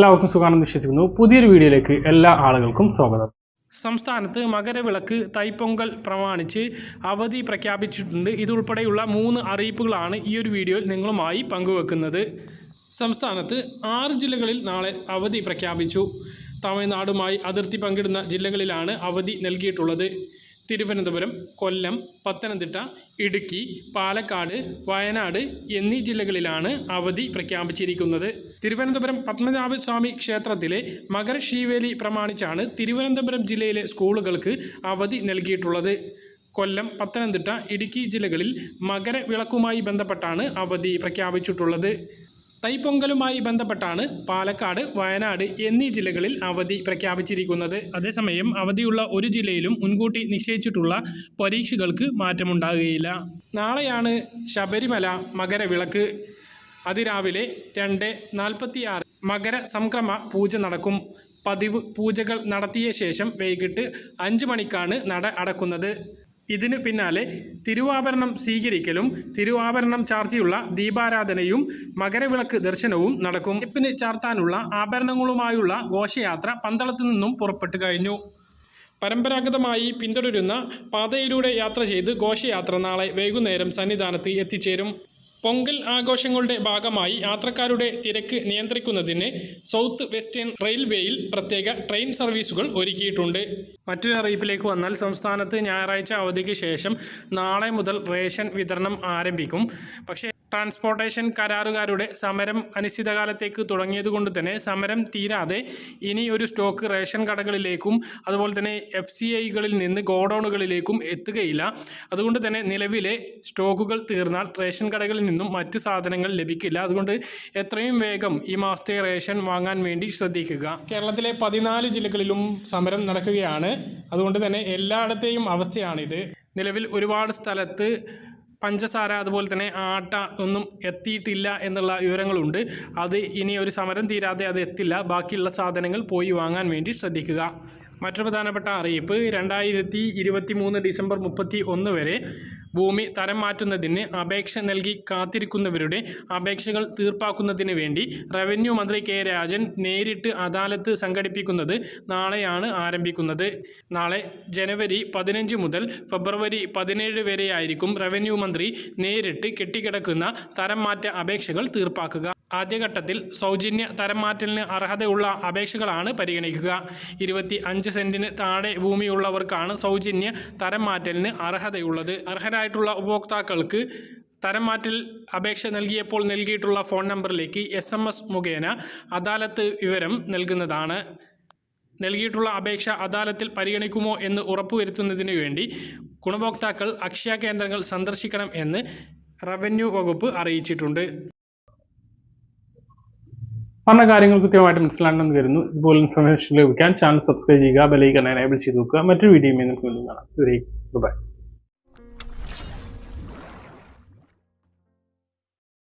എല്ലാവർക്കും സുഖാണെന്ന് വിശ്വസിക്കുന്നു. പുതിയൊരു വീഡിയോയിലേക്ക് എല്ലാ ആളുകൾക്കും സ്വാഗതം. സംസ്ഥാനത്ത് മകരവിളക്ക് തൈപ്പൊങ്കൽ പ്രമാണിച്ച് അവധി പ്രഖ്യാപിച്ചിട്ടുണ്ട്. ഇതുൾപ്പെടെയുള്ള മൂന്ന് അറിയിപ്പുകളാണ് ഈ ഒരു വീഡിയോയിൽ നിങ്ങളുമായി പങ്കുവെക്കുന്നത്. സംസ്ഥാനത്ത് ആറ് ജില്ലകളിൽ നാളെ അവധി പ്രഖ്യാപിച്ചു. തമിഴ്നാടുമായി അതിർത്തി പങ്കിടുന്ന ജില്ലകളിലാണ് അവധി നൽകിയിട്ടുള്ളത്. തിരുവനന്തപുരം കൊല്ലം പത്തനംതിട്ട ഇടുക്കി പാലക്കാട് വയനാട് എന്നീ ജില്ലകളിലാണ് അവധി പ്രഖ്യാപിച്ചിരിക്കുന്നത്. തിരുവനന്തപുരം പത്മനാഭസ്വാമി ക്ഷേത്രത്തിലെ മകരശീവേലി പ്രമാണിച്ചാണ് തിരുവനന്തപുരം ജില്ലയിലെ സ്കൂളുകൾക്ക് അവധി നൽകിയിട്ടുള്ളത്. കൊല്ലം പത്തനംതിട്ട ഇടുക്കി ജില്ലകളിൽ മകരവിളക്കുമായി ബന്ധപ്പെട്ടാണ് അവധി പ്രഖ്യാപിച്ചിട്ടുള്ളത്. തൈപ്പൊങ്കലുമായി ബന്ധപ്പെട്ടാണ് പാലക്കാട് വയനാട് എന്നീ ജില്ലകളിൽ അവധി പ്രഖ്യാപിച്ചിരിക്കുന്നത്. അതേസമയം അവധിയുള്ള ഒരു ജില്ലയിലും മുൻകൂട്ടി നിശ്ചയിച്ചിട്ടുള്ള പരീക്ഷകൾക്ക് മാറ്റമുണ്ടാകുകയില്ല. നാളെയാണ് ശബരിമല മകരവിളക്ക്. അതിരാവിലെ രണ്ട് നാൽപ്പത്തിയാറ് മകര സംക്രമ പൂജ നടക്കും. പതിവ് പൂജകൾ നടത്തിയ ശേഷം വൈകിട്ട് അഞ്ച് മണിക്കാണ് നട അടക്കുന്നത്. ഇതിനു പിന്നാലെ തിരുവാഭരണം സ്വീകരിക്കലും തിരുവാഭരണം ചാർത്തിയുള്ള ദീപാരാധനയും മകരവിളക്ക് ദർശനവും നടക്കും. ഇപ്പിന് ചാർത്താനുള്ള ആഭരണങ്ങളുമായുള്ള ഘോഷയാത്ര പന്തളത്തു നിന്നും പുറപ്പെട്ടു കഴിഞ്ഞു. പരമ്പരാഗതമായി പിന്തുടരുന്ന പാതയിലൂടെ യാത്ര ചെയ്ത് ഘോഷയാത്ര നാളെ വൈകുന്നേരം സന്നിധാനത്ത് എത്തിച്ചേരും. പൊങ്കൽ ആഘോഷങ്ങളുടെ ഭാഗമായി യാത്രക്കാരുടെ തിരക്ക് നിയന്ത്രിക്കുന്നതിന് സൗത്ത് വെസ്റ്റേൺ റെയിൽവേയിൽ പ്രത്യേക ട്രെയിൻ സർവീസുകൾ ഒരുക്കിയിട്ടുണ്ട്. മറ്റൊരു അറിയിപ്പിലേക്ക് വന്നാൽ സംസ്ഥാനത്ത് ഞായറാഴ്ച അവധിക്ക് ശേഷം നാളെ മുതൽ റേഷൻ വിതരണം ആരംഭിക്കും. പക്ഷേ ട്രാൻസ്പോർട്ടേഷൻ കരാറുകാരുടെ സമരം അനിശ്ചിതകാലത്തേക്ക് തുടങ്ങിയതുകൊണ്ട് തന്നെ സമരം തീരാതെ ഇനി ഒരു സ്റ്റോക്ക് റേഷൻ കടകളിലേക്കും അതുപോലെ തന്നെ എഫ് സി ഐകളിൽ നിന്ന് ഗോഡൗണുകളിലേക്കും എത്തുകയില്ല. അതുകൊണ്ട് തന്നെ നിലവിലെ സ്റ്റോക്കുകൾ തീർന്നാൽ റേഷൻ കടകളിൽ നിന്നും മറ്റ് സാധനങ്ങൾ ലഭിക്കില്ല. അതുകൊണ്ട് എത്രയും വേഗം ഈ മാസത്തെ റേഷൻ വാങ്ങാൻ വേണ്ടി ശ്രദ്ധിക്കുക. കേരളത്തിലെ പതിനാല് ജില്ലകളിലും സമരം നടക്കുകയാണ്. അതുകൊണ്ട് തന്നെ എല്ലായിടത്തെയും അവസ്ഥയാണിത്. നിലവിൽ ഒരുപാട് സ്ഥലത്ത് പഞ്ചസാര അതുപോലെ തന്നെ ആട്ട ഒന്നും എത്തിയിട്ടില്ല എന്നുള്ള വിവരങ്ങളുണ്ട്. അത് ഇനി ഒരു സമരം തീരാതെ അത് എത്തില്ല. ബാക്കിയുള്ള സാധനങ്ങൾ പോയി വാങ്ങാൻ വേണ്ടി ശ്രദ്ധിക്കുക. മറ്റൊരു പ്രധാനപ്പെട്ട അറിയിപ്പ് രണ്ടായിരത്തി ഇരുപത്തി മൂന്ന് ഡിസംബർ മുപ്പത്തി ഒന്ന് വരെ ഭൂമി തരം മാറ്റുന്നതിന് അപേക്ഷ നൽകി കാത്തിരിക്കുന്നവരുടെ അപേക്ഷകൾ തീർപ്പാക്കുന്നതിന് വേണ്ടി റവന്യൂ മന്ത്രി കെ രാജൻ നേരിട്ട് അദാലത്ത് സംഘടിപ്പിക്കുന്നത് നാളെയാണ് ആരംഭിക്കുന്നത്. നാളെ ജനുവരി പതിനഞ്ച് മുതൽ ഫെബ്രുവരി പതിനേഴ് വരെയായിരിക്കും റവന്യൂ മന്ത്രി നേരിട്ട് കെട്ടിക്കിടക്കുന്ന തരം മാറ്റ അപേക്ഷകൾ തീർപ്പാക്കുക. ആദ്യഘട്ടത്തിൽ സൗജന്യ തരം മാറ്റലിന് അർഹതയുള്ള അപേക്ഷകളാണ് പരിഗണിക്കുക. ഇരുപത്തി അഞ്ച് സെന്റിന് താഴെ ഭൂമിയുള്ളവർക്കാണ് സൗജന്യ തരം മാറ്റലിന് അർഹതയുള്ളത്. അർഹരായിട്ടുള്ള ഉപഭോക്താക്കൾക്ക് തരം മാറ്റൽ അപേക്ഷ നൽകിയപ്പോൾ നൽകിയിട്ടുള്ള ഫോൺ നമ്പറിലേക്ക് എസ് എം എസ് മുഖേന അദാലത്ത് വിവരം നൽകുന്നതാണ്. നൽകിയിട്ടുള്ള അപേക്ഷ അദാലത്തിൽ പരിഗണിക്കുമോ എന്ന് ഉറപ്പുവരുത്തുന്നതിന് വേണ്ടി ഗുണഭോക്താക്കൾ അക്ഷയ കേന്ദ്രങ്ങൾ സന്ദർശിക്കണം എന്ന് റവന്യൂ വകുപ്പ് അറിയിച്ചിട്ടുണ്ട്. പറഞ്ഞ കാര്യങ്ങൾ കൃത്യമായിട്ട് മനസ്സിലാണെന്ന് കരുതുന്നു ഇതുപോലെ ഇൻഫർമേഷൻ ലഭിക്കാൻ ചാനൽ സബ്സ്ക്രൈബ് ചെയ്യുക ബെലൈക്കൺ എനേബിൾ ചെയ്ത് നോക്കുക മറ്റൊരു വീഡിയോയും നമുക്ക് വീണ്ടും കാണാം. ബൈ